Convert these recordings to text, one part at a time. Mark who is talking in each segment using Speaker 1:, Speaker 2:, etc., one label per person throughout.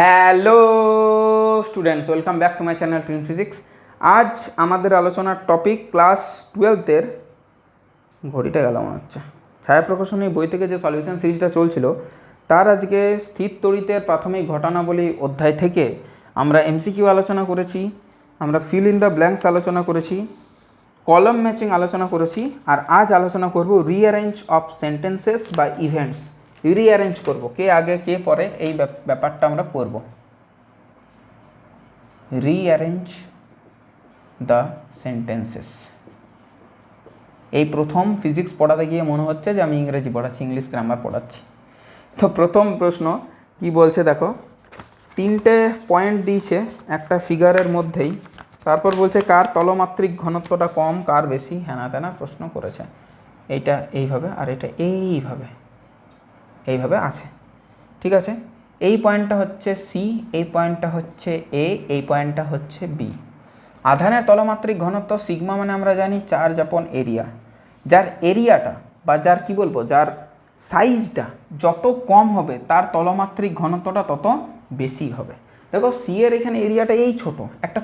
Speaker 1: Hello students, welcome back to my channel twin physics. আজ আমাদের আলোচনার টপিক ক্লাস টুয়েলথের ঘড়িটা গেল মনে হচ্ছে। ছায়া প্রকাশনী বই থেকে যে সলিউশন সিরিজটা চলছিল, তার আজকে স্থির তড়িতের প্রাথমিক ঘটনাবলী অধ্যায় থেকে আমরা এমসিকিউ আলোচনা করেছি, আমরা ফিল ইন দ্য ব্ল্যাঙ্কস আলোচনা করেছি, কলম ম্যাচিং আলোচনা করেছি, আর আজ আলোচনা করব রিঅ্যারেঞ্জ অফ সেন্টেন্সেস বা ইভেন্টস রিঅ্যারেঞ্জ করব। কে আগে, কে পরে, এই ব্যাপ- ব্যাপারটা আমরা করব। রিঅ্যারেঞ্জ দ্য সেন্টেন্সেস এই প্রথম ফিজিক্স পড়াতে গিয়ে মনে হচ্ছে যে আমি ইংরেজি পড়াচ্ছি ইংলিশ গ্রামার পড়াচ্ছি। তো প্রথম প্রশ্ন, কি বলছে দেখো? তিনটে পয়েন্ট দিয়েছে একটা ফিগারের মধ্যেই। তারপর বলছে, কার তলমাত্রিক ঘনত্বটা কম, কার বেশি? হ্যানা তেনা প্রশ্ন করেছে। এইটা এইভাবে আর এটা এইভাবে। এইভাবে আছে। ঠিক আছে? এই পয়েন্টটা হচ্ছে সি এই পয়েন্টটা হচ্ছে এ এই পয়েন্টটা হচ্ছে বি আধানের তলমাত্রিক ঘনত্ব সিগমা মানে আমরা জানি চার্জ আপন এরিয়া। যার এরিয়াটা বা যার কি বলব, যার সাইজটা যত কম হবে, তার তলমাত্রিক ঘনত্বটা তত বেশি হবে। দেখো সি এর এখানে এরিয়াটা এই ছোট, একটা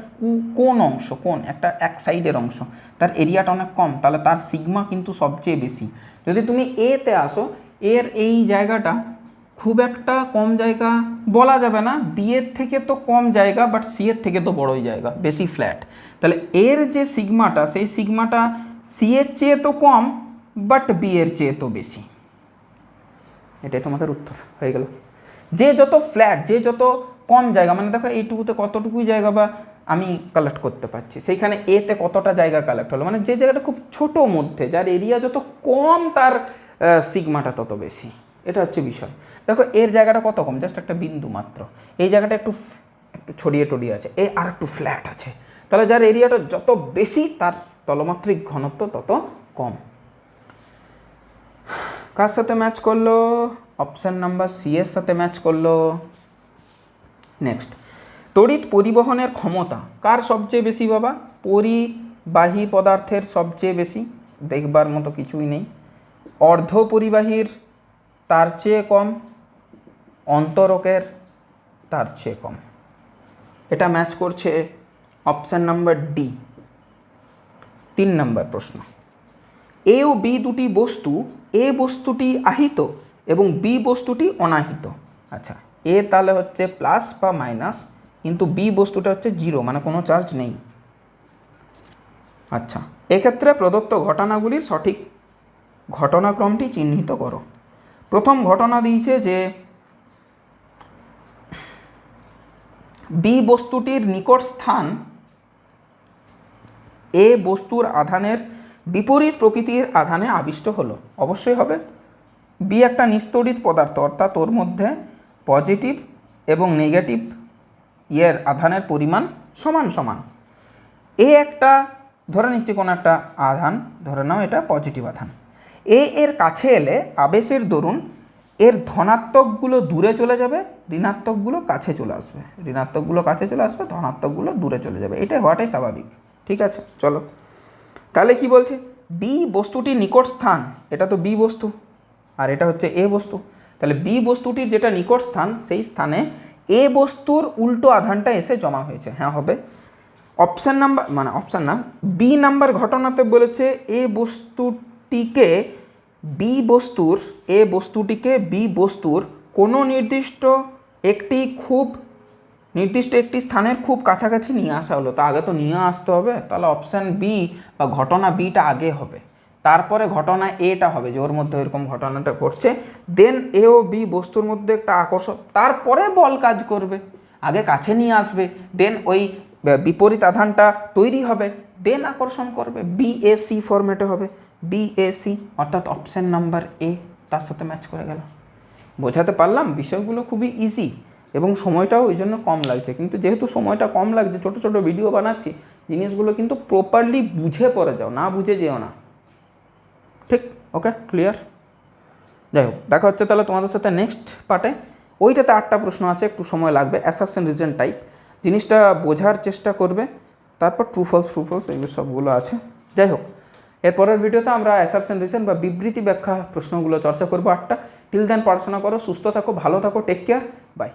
Speaker 1: কোন অংশ কোন একটা এক সাইডের অংশ। তার এরিয়াটা অনেক কম, তাহলে তার সিগমা কিন্তু সবচেয়ে বেশি। যদি তুমি এতে আসো এর এই জায়গাটা খুব একটা কম জায়গা বলা যাবে না। বি এর থেকে তো কম জায়গা বাট সি এর থেকে তো বড়ই জায়গা, বেশি ফ্ল্যাট তাহলে এর যে সিগমাটা সেই সিগমাটা সি এর চেয়ে তো কম বাট বি এর চেয়ে তো বেশি। এটাই তোমাদের উত্তর, হয়ে গেল। যে যত ফ্ল্যাট যে যত কম জায়গা মানে দেখো এইটুকুতে কতটুকুই জায়গা বা আমি কালেক্ট করতে পারছি, সেইখানে এতে কতটা জায়গা কালেক্ট হলো? মানে যে জায়গাটা খুব ছোট মধ্যে, যার এরিয়া যত কম, তার সিগমাটা তত বেশি। এটা হচ্ছে বিষয়। দেখো, এর জায়গাটা কত কম? জাস্ট একটা বিন্দু মাত্র। এই জায়গাটা একটু একটু ছড়িয়ে টড়িয়ে আছে। এ আর একটু ফ্ল্যাট আছে। তাহলে যার এরিয়াটা যত বেশি, তার তলমাত্রিক ঘনত্ব তত কম। কার সাথে ম্যাচ করল? অপশান নাম্বার সি এর সাথে ম্যাচ করল। নেক্সট তড়িৎ পরিবহনের ক্ষমতা। কার সবচেয়ে বেশি বাবা? পরিবাহী পদার্থের সবচেয়ে বেশি। দেখবার মতো কিছুই নেই। অর্ধ পরিবাহীর তার চেয়ে কম, অন্তরকের তার চেয়ে কম। এটা ম্যাচ করছে অপশান নাম্বার ডি তিন নম্বর প্রশ্ন। এ ও বি দুটি বস্তু এ বস্তুটি আহিত এবং বি বস্তুটি অনাহিত। আচ্ছা এ তাহলে হচ্ছে প্লাস বা মাইনাস কিন্তু বি বস্তুটা হচ্ছে জিরো মানে কোনো চার্জ নেই। আচ্ছা এক্ষেত্রে প্রদত্ত ঘটনাগুলির সঠিক ঘটনাক্রমটি চিহ্নিত করো। প্রথম ঘটনা দিয়েছে যে বি বস্তুটির নিকট স্থান, এ বস্তুর আধানের বিপরীত প্রকৃতির আধানে আবিষ্ট হলো। অবশ্যই হবে। বি একটা নিস্তড়িত পদার্থ, অর্থাৎ ওর মধ্যে পজিটিভ এবং নেগেটিভ ইয়ের আধানের পরিমাণ সমান সমান। এ একটা, ধরে নিচ্ছি কোনো একটা আধান, ধরে নাও এটা পজিটিভ আধান। এ এর কাছে এলে আবেশের দরুন এর ধনাত্মকগুলো দূরে চলে যাবে, ঋণাত্মকগুলো কাছে চলে আসবে। ঋণাত্মকগুলো কাছে চলে আসবে, ধনাত্মকগুলো দূরে চলে যাবে। এটাই হওয়াটাই স্বাভাবিক। ঠিক আছে? চলো। তাহলে কি বলছে? বি বস্তুটির নিকট স্থান। এটা তো বি বস্তু। আর এটা হচ্ছে এ বস্তু। তাহলে বি বস্তুটির যেটা নিকট স্থান, সেই স্থানে এ বস্তুর উল্টো আধানটা এসে জমা হয়েছে। হ্যাঁ হবে। অপশান নাম্বার মানে অপশান না, বি নাম্বার ঘটনাতে বলেছে, এ বস্তুটিকে বি বস্তুর এ বস্তুটিকে বি বস্তুর কোনো নির্দিষ্ট একটি খুব, নির্দিষ্ট একটি স্থানের খুব কাছাকাছি নিয়ে আসা হলো। তা আগে তো নিয়ে আসতে হবে, তাহলে অপশান বি বা ঘটনা বিটা আগে হবে। তারপরে ঘটনা এটা হবে, যে ওর মধ্যে এরকম ঘটনাটা ঘটছে। দেন এ ও বি বস্তুর মধ্যে একটা আকর্ষণ, তারপরে বল কাজ করবে। আগে কাছে নিয়ে আসবে দেন ওই বিপরীত আধানটা তৈরি হবে দেন আকর্ষণ করবে। বি এ সি ফরম্যাটে হবে। বি এ সি অর্থাৎ অপশান নাম্বার এ তার সাথে ম্যাচ করে গেল। বোঝাতে পারলাম, বিষয়গুলো খুবই ইজি এবং সময়টাও ওই জন্য কম লাগছে। কিন্তু যেহেতু সময়টা কম লাগছে, ছোট ছোট ভিডিও বানাচ্ছি, জিনিসগুলো কিন্তু প্রপারলি বুঝে পড়ে যাও, না বুঝে যেও না। ঠিক? ওকে ক্লিয়ার যাই হোক, দেখা হচ্ছে তাহলে তোমাদের সাথে নেক্সট পার্টে ওইটাতে আটটা প্রশ্ন আছে, একটু সময় লাগবে। অ্যাসাসেন রিজন টাইপ জিনিসটা বোঝার চেষ্টা করবে। তারপর ট্রু ফলস ট্রু ফলস এগুলো সবগুলো আছে। যাই হোক এর পরের ভিডিওতে আমরা অ্যাসারশন রিজন বা বিবৃতি ব্যাখ্যা প্রশ্নগুলো চর্চা করব। আটটা। টিল দেন পড়াশোনা করো, সুস্থ থাকো, ভালো থাকো টেক কেয়ার বাই